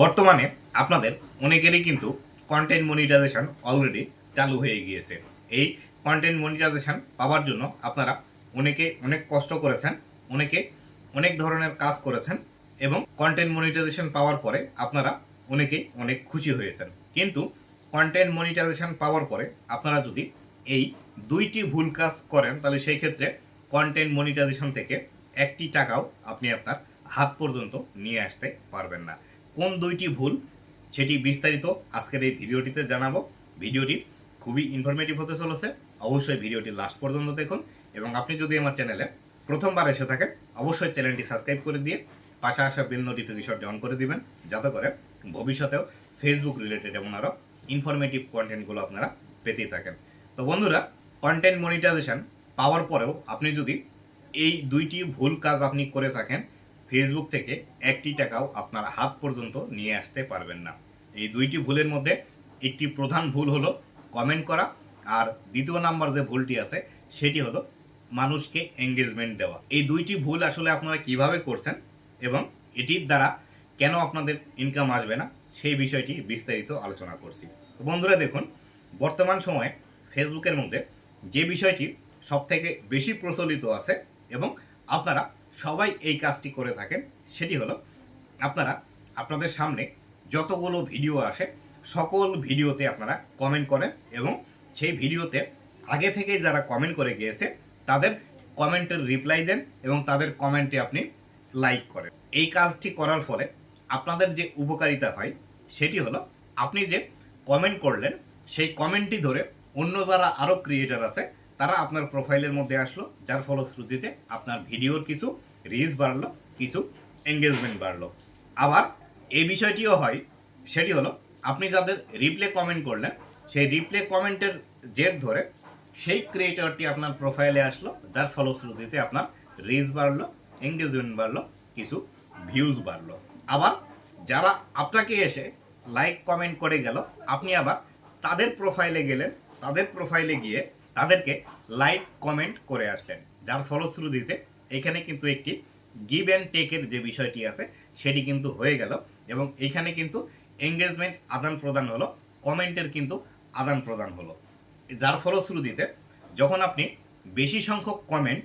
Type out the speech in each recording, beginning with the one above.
বর্তমানে আপনাদের অনেকেরই কিন্তু কন্টেন্ট মনিটাইজেশন অলরেডি চালু হয়ে গিয়েছে। এই কন্টেন্ট মনিটাইজেশন পাওয়ার জন্য আপনারা অনেকে অনেক কষ্ট করেছেন, অনেকে অনেক ধরনের কাজ করেছেন এবং কন্টেন্ট মনিটাইজেশন পাওয়ার পরে আপনারা অনেকেই অনেক খুশি হয়েছেন। কিন্তু কন্টেন্ট মনিটাইজেশন পাওয়ার পরে আপনারা যদি এই দুইটি ভুল কাজ করেন, তাহলে সেই ক্ষেত্রে কন্টেন্ট মনিটাইজেশন থেকে একটি টাকাও আপনি আপনার হাত পর্যন্ত নিয়ে আসতে পারবেন না। কোন দুইটি ভুল সেটি বিস্তারিত আজকের এই ভিডিওটিতে জানাব। ভিডিওটি খুবই ইনফরমেটিভ হতে চলেছে। অবশ্যই ভিডিওটি লাস্ট পর্যন্ত দেখুন এবং আপনি যদি আমার চ্যানেলে প্রথমবার এসে থাকেন, অবশ্যই চ্যানেলটি সাবস্ক্রাইব করে দিয়ে পাশে আসা বেল নোটিফিকেশনটি অন করে দিবেন। যাতে করে ভবিষ্যতেও ফেসবুক রিলেটেড এমন আরও ইনফরমেটিভ কন্টেন্টগুলো আপনারা পেতেই থাকেন। তো বন্ধুরা কন্টেন্ট মনিটাইজেশন পাওয়ার পরেও আপনি যদি এই দুইটি ভুল কাজ আপনি করে থাকেন ফেসবুক থেকে একটি টাকাও আপনার হাত পর্যন্ত নিয়ে আসতে পারবেন না। এই দুইটি ভুলের মধ্যে একটি প্রধান ভুল হলো কমেন্ট করা আর দ্বিতীয় নাম্বার যে ভুলটি আছে, সেটি হলো মানুষকে এঙ্গেজমেন্ট দেওয়া। এই দুইটি ভুল আসলে আপনারা কীভাবে করছেন এবং এটির দ্বারা কেন আপনাদের ইনকাম আসবে না, সেই বিষয়টি বিস্তারিত আলোচনা করছি। বন্ধুরা দেখুন, বর্তমান সময়ে ফেসবুকের মধ্যে যে বিষয়টি সবথেকে বেশি প্রচলিত আছে এবং আপনারা সবাই এই কাজটি করে থাকেন, সেটি হলো আপনারা আপনাদের সামনে যতগুলো ভিডিও আসে, সকল ভিডিওতে আপনারা কমেন্ট করেন এবং সেই ভিডিওতে আগে থেকেই যারা কমেন্ট করে গিয়েছে, তাদের কমেন্টের রিপ্লাই দেন এবং তাদের কমেন্টে আপনি লাইক করেন। এই কাজটি করার ফলে আপনাদের যে উপকারিতা হয়, সেটি হলো আপনি যে কমেন্ট করলেন, সেই কমেন্টটি ধরে অন্য যারা আরও ক্রিয়েটার আছে তারা আপনার প্রোফাইলের মধ্যে আসলো, যার ফলশ্রুতিতে আপনার ভিডিওর কিছু রিচ বাড়লো, কিছু এঙ্গেজমেন্ট বাড়লো। আবার এই বিষয়টিও হয়, সেটি হলো, আপনি যাদের রিপ্লে কমেন্ট করলেন, সেই রিপ্লে কমেন্টের জের ধরে সেই ক্রিয়েটরটি আপনার প্রোফাইলে আসলো, যার ফলশ্রুতিতে আপনার রিচ বাড়লো এঙ্গেজমেন্ট বাড়লো, কিছু ভিউজ বাড়লো। আবার যারা আপনাকে এসে লাইক কমেন্ট করে গেল, আপনি আবার তাদের প্রোফাইলে গেলেন, তাদের প্রোফাইলে গিয়ে তাদেরকে লাইক কমেন্ট করে আসলেন। যার ফলশ্রুতিতে এখানে কিন্তু একটি গিভ অ্যান্ড টেকের যে বিষয়টি আছে, সেটি কিন্তু হয়ে গেল এবং এখানে কিন্তু এঙ্গেজমেন্ট আদান প্রদান হলো কমেন্টের কিন্তু আদান প্রদান হলো। যার ফলশ্রুতিতে যখন আপনি বেশি সংখ্যক কমেন্ট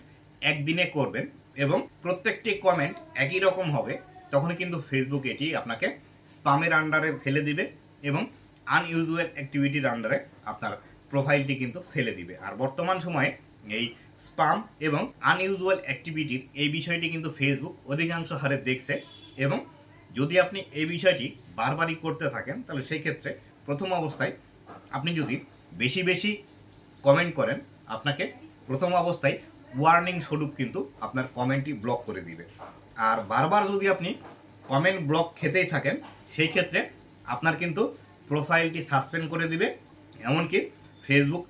একদিনে করবেন এবং প্রত্যেকটি কমেন্ট একই রকম হবে, তখন কিন্তু ফেসবুক এটি আপনাকে স্পামের আন্ডারে ফেলে দিবে এবং আনইউজুয়াল অ্যাক্টিভিটির আন্ডারে আপনার প্রোফাইলটি কিন্তু ফেলে দিবে। আর বর্তমান সময়ে এই স্পাম এবং আনইউজুয়াল অ্যাক্টিভিটির এই বিষয়টি কিন্তু ফেসবুক অধিকাংশ হারে দেখছে এবং যদি আপনি এই বিষয়টি বারবারই করতে থাকেন, তাহলে সেই ক্ষেত্রে প্রথম অবস্থায় আপনি যদি বেশি বেশি কমেন্ট করেন, আপনাকে প্রথম অবস্থায় ওয়ার্নিং স্বরূপ কিন্তু আপনার কমেন্টটি ব্লক করে দিবে। আর বারবার যদি আপনি কমেন্ট ব্লক খেতেই থাকেন, সেই ক্ষেত্রে আপনার কিন্তু প্রোফাইলটি সাসপেন্ড করে দিবে। এমনকি ফেসবুক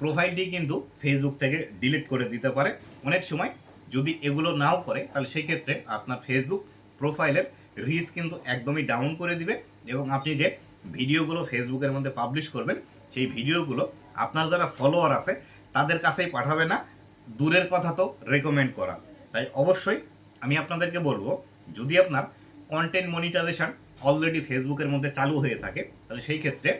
প্রোফাইলটি কিন্তু ফেসবুক থেকে ডিলিট করে দিতে পারে। অনেক সময় যদি এগুলো নাও করে, তাহলে সেই ক্ষেত্রে আপনার ফেসবুক প্রোফাইলের রিচ কিন্তু একদমই ডাউন করে দিবে এবং আপনি যে ভিডিওগুলো ফেসবুকের মধ্যে পাবলিশ করবেন, সেই ভিডিওগুলো আপনার যারা ফলোয়ার আছে, তাদের কাছেই পাঠাবে না। দূরের কথা তো রেকমেন্ড করা। তাই অবশ্যই আমি আপনাদেরকে বলব, যদি আপনার কন্টেন্ট মনিটাইজেশন অলরেডি ফেসবুকের মধ্যে চালু হয়ে থাকে, তাহলে সেই ক্ষেত্রে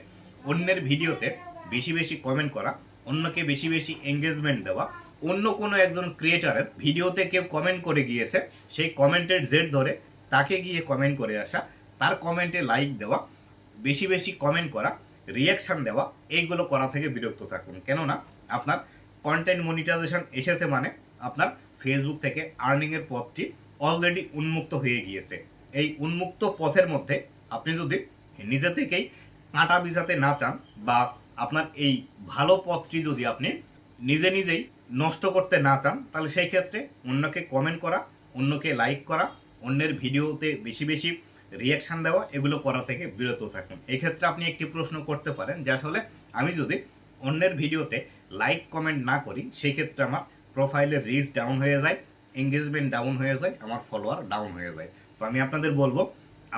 অন্যের ভিডিওতে বেশি বেশি কমেন্ট করা, অন্যকে বেশি বেশি এঙ্গেজমেন্ট দেওয়া, অন্য কোনো একজন ক্রিয়েটারের ভিডিওতে কেউ কমেন্ট করে গিয়েছে, সেই কমেন্টের জেড ধরে তাকে গিয়ে কমেন্ট করে আসা, তার কমেন্টে লাইক দেওয়া, বেশি বেশি কমেন্ট করা রিয়াকশান দেওয়া, এইগুলো করা থেকে বিরক্ত থাকুন। কেননা, আপনার কন্টেন্ট মনিটাইজেশন এসেছে মানে আপনার ফেসবুক থেকে আর্নিংয়ের পথটি অলরেডি উন্মুক্ত হয়ে গিয়েছে। এই উন্মুক্ত পথের মধ্যে আপনি যদি নিজে থেকেই কাঁটা বিছাতে না চান বা আপনার এই ভালো পথটি যদি আপনি নিজে নিজেই নষ্ট করতে না চান, তাহলে সেই ক্ষেত্রে অন্যকে কমেন্ট করা, অন্যকে লাইক করা, অন্যের ভিডিওতে বেশি বেশি রিয়াকশান দেওয়া, এগুলো করা থেকে বিরত থাকুন। এক্ষেত্রে আপনি একটি প্রশ্ন করতে পারেন যে আসলে আমি যদি অন্যের ভিডিওতে লাইক কমেন্ট না করি, সেই ক্ষেত্রে আমার প্রোফাইলের রিচ ডাউন হয়ে যায় এঙ্গেজমেন্ট ডাউন হয়ে যায়, আমার ফলোয়ার ডাউন হয়ে যায়। তো আমি আপনাদের বলব,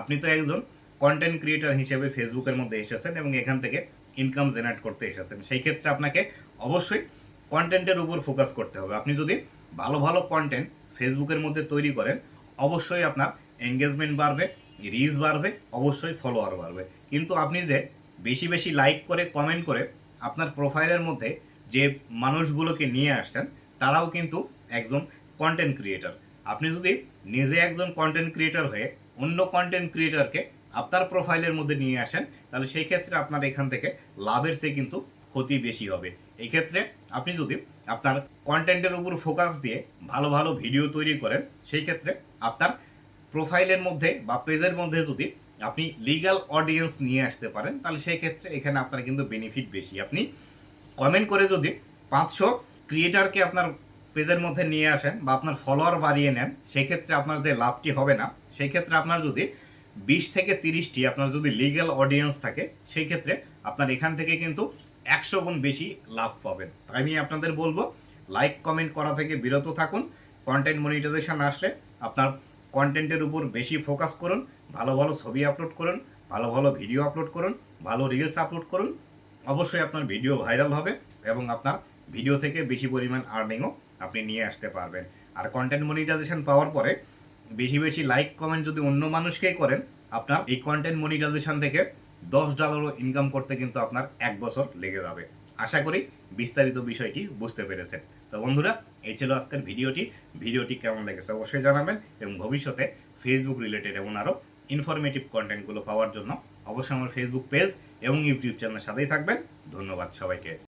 আপনি তো একজন কন্টেন্ট ক্রিয়েটার হিসেবে ফেসবুকের মধ্যে এসেছেন এবং এখান থেকে ইনকাম জেনারেট করতে এসেছেন। সেই ক্ষেত্রে আপনাকে অবশ্যই কন্টেন্টের উপর ফোকাস করতে হবে। আপনি যদি ভালো ভালো কন্টেন্ট ফেসবুকের মধ্যে তৈরি করেন, অবশ্যই আপনার এঙ্গেজমেন্ট বাড়বে রিচ বাড়বে, অবশ্যই ফলোয়ার বাড়বে। কিন্তু আপনি যে বেশি বেশি লাইক করে কমেন্ট করে আপনার প্রোফাইলের মধ্যে যে মানুষগুলোকে নিয়ে আসছেন, তারাও কিন্তু একজন কন্টেন্ট ক্রিয়েটার আপনি যদি নিজে একজন কন্টেন্ট ক্রিয়েটার হয়ে অন্য কন্টেন্ট ক্রিয়েটারকে আপনার প্রোফাইলের মধ্যে নিয়ে আসেন, তাহলে সেই ক্ষেত্রে আপনার এখান থেকে লাভের চেয়ে কিন্তু ক্ষতি বেশি হবে। এই ক্ষেত্রে আপনি যদি আপনার কন্টেন্টের উপর ফোকাস দিয়ে ভালো ভালো ভিডিও তৈরি করেন, সেই ক্ষেত্রে আপনার প্রোফাইলের মধ্যে বা পেজের মধ্যে যদি আপনি লিগ্যাল অডিয়েন্স নিয়ে আসতে পারেন, তাহলে সেই ক্ষেত্রে এখানে আপনার কিন্তু বেনিফিট বেশি। আপনি কমেন্ট করে যদি পাঁচশো ক্রিয়েটারকে আপনার পেজের মধ্যে নিয়ে আসেন বা আপনার ফলোয়ার বাড়িয়ে নেন, সেই ক্ষেত্রে আপনার যে লাভটি হবে না, সেই ক্ষেত্রে আপনার যদি বিশ থেকে তিরিশটি আপনার যদি লিগ্যাল অডিয়েন্স থাকে, সেই ক্ষেত্রে আপনার এখান থেকে কিন্তু একশো গুণ বেশি লাভ পাবেন। তাই আমি আপনাদের বলব লাইক কমেন্ট করা থেকে বিরত থাকুন। কন্টেন্ট মনিটাইজেশন আসলে আপনার কন্টেন্টের উপর বেশি ফোকাস করুন, ভালো ভালো ছবি আপলোড করুন, ভালো ভালো ভিডিও আপলোড করুন, ভালো রিলস আপলোড করুন। অবশ্যই আপনার ভিডিও ভাইরাল হবে এবং আপনার ভিডিও থেকে বেশি পরিমাণ আর্নিংও আপনি নিয়ে আসতে পারবেন। আর কন্টেন্ট মনিটাইজেশন পাওয়ার পরে বেশি বেশি লাইক কমেন্ট যদি অন্য মানুষকেই করেন, আপনার এই কন্টেন্ট মনিটাইজেশন থেকে দশ ডলারও ইনকাম করতে কিন্তু আপনার এক বছর লেগে যাবে। আশা করি বিস্তারিত বিষয়টি বুঝতে পেরেছেন। তো বন্ধুরা, এই ছিল আজকের ভিডিওটি। ভিডিওটি কেমন লেগেছে অবশ্যই জানাবেন এবং ভবিষ্যতে ফেসবুক রিলেটেড এবং আরও ইনফরমেটিভ কন্টেন্টগুলো পাওয়ার জন্য অবশ্যই আমার ফেসবুক পেজ এবং ইউটিউব চ্যানেলের সাথেই থাকবেন। ধন্যবাদ সবাইকে।